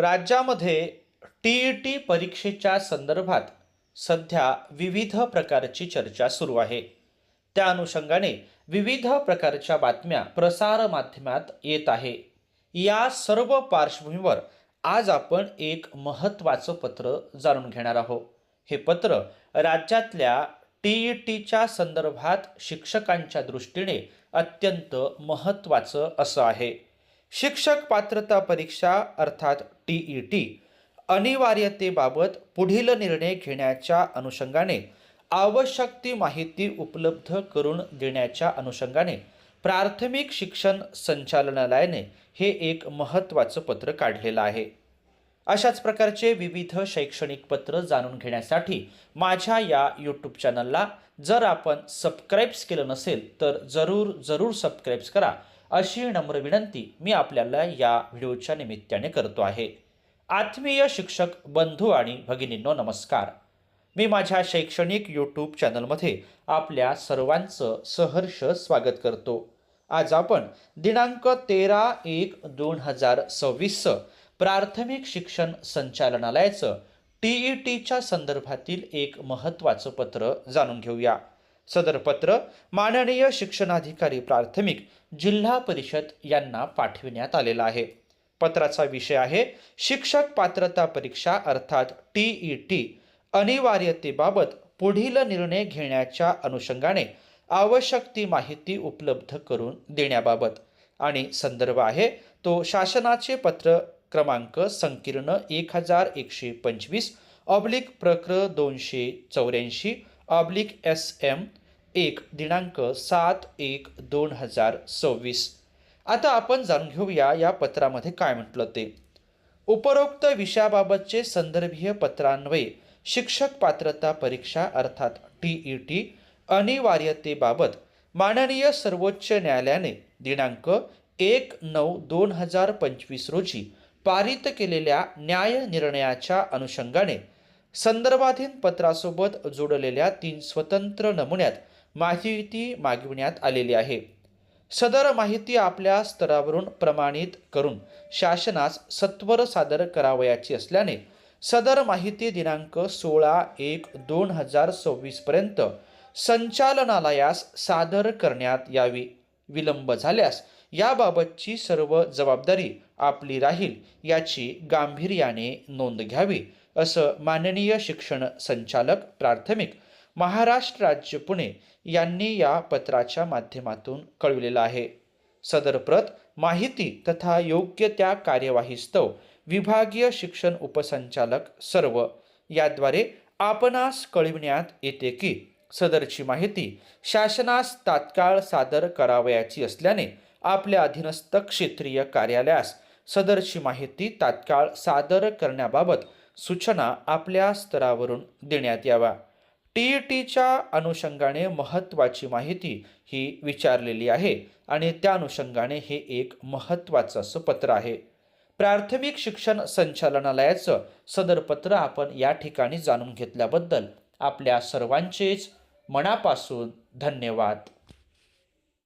राज्यामध्ये T E T परीक्षेच्या संदर्भात सध्या विविध प्रकारची चर्चा सुरू आहे. त्या अनुषंगाने विविध प्रकारच्या बातम्या प्रसार माध्यमात येत आहे. या सर्व पार्श्वभूमीवर आज आपण एक महत्त्वाचं पत्र जाणून घेणार आहोत. हे पत्र राज्यातल्या टी ई टीच्या संदर्भात शिक्षकांच्या दृष्टीने अत्यंत महत्त्वाचं असं आहे. शिक्षक पात्रता परीक्षा अर्थात टी ई टी अनिवार्यतेबाबत पुढील निर्णय घेण्याच्या अनुषंगाने आवश्यक ती माहिती उपलब्ध करून देण्याच्या अनुषंगाने प्राथमिक शिक्षण संचालनालयाने हे एक महत्त्वाचं पत्र काढलेलं आहे. अशाच प्रकारचे विविध शैक्षणिक पत्र जाणून घेण्यासाठी माझ्या या यूट्यूब चॅनलला जर आपण सबस्क्राईब्स केलं नसेल तर जरूर जरूर सबस्क्राईब्स करा. अशी नम्र विनंती मी आपल्याला या व्हिडिओच्या निमित्ताने करतो आहे. आत्मीय शिक्षक बंधू आणि भगिनींनो नमस्कार. मी माझ्या शैक्षणिक यूट्यूब चॅनलमध्ये आपल्या सर्वांचं सहर्ष स्वागत करतो. आज आपण दिनांक तेरा एक दोन हजार सव्वीस प्राथमिक शिक्षण संचालनालयाचं टी ई टीच्या संदर्भातील एक महत्त्वाचं पत्र जाणून घेऊया. सदर पत्र माननीय शिक्षणाधिकारी प्राथमिक जिल्हा परिषद यांना पाठविण्यात आलेलं आहे. पत्राचा विषय आहे शिक्षक पात्रता परीक्षा अर्थात टी ई टी अनिवार्यतेबाबत पुढील निर्णय घेण्याच्या अनुषंगाने आवश्यक ती माहिती उपलब्ध करून देण्याबाबत. आणि संदर्भ आहे तो शासनाचे पत्र क्रमांक संकीर्ण एक हजार एकशे पंचवीस ऑब्लिक प्रक्र दोनशे चौऱ्याऐंशी ऑब्लिक एस एम एक दिनांक सात एक दोन हजार सव्वीस आता आपण जाणून घेऊया या पत्रामध्ये काय म्हटलं ते. उपरोक्त विषयाबाबतचे संदर्भीय पत्रान्वये शिक्षक पात्रता परीक्षा अर्थात टी ई टी अनिवार्यतेबाबत माननीय सर्वोच्च न्यायालयाने दिनांक एक नऊ दोन हजार पंचवीस रोजी पारित केलेल्या न्याय निर्णयाच्या अनुषंगाने संदर्भाधीन पत्रासोबत जोडलेल्या तीन स्वतंत्र नमुन्यात माहिती मागविण्यात आलेली आहे. सदर माहिती आपल्या स्तरावरून प्रमाणित करून शासनास सत्वर सादर करावयाची असल्याने सदर माहिती दिनांक सोळा एक दोन हजार सव्वीसपर्यंत संचालनालयास सादर करण्यात यावी. विलंब झाल्यास याबाबतची सर्व जबाबदारी आपली राहील याची गांभीर्याने नोंद घ्यावी असं माननीय शिक्षण संचालक प्राथमिक महाराष्ट्र राज्य पुणे यांनी या पत्राच्या माध्यमातून कळविलेलं आहे. सदर प्रत माहिती तथा योग्य त्या कार्यवाहीस्तव विभागीय शिक्षण उपसंचालक सर्व याद्वारे आपणास कळविण्यात येते की सदरची माहिती शासनास तात्काळ सादर करावयाची असल्याने आपल्या अधीनस्थ क्षेत्रीय कार्यालयास सदरची माहिती तात्काळ सादर करण्याबाबत सूचना आपल्या स्तरावरून देण्यात यावा टी ई टीच्या अनुषंगाने महत्त्वाची माहिती ही विचारलेली आहे आणि त्या अनुषंगाने हे एक महत्त्वाचं असं पत्र आहे. प्राथमिक शिक्षण संचालनालयाचं सदर पत्र आपण या ठिकाणी जाणून घेतल्याबद्दल आपल्या सर्वांचेच मनापासून धन्यवाद.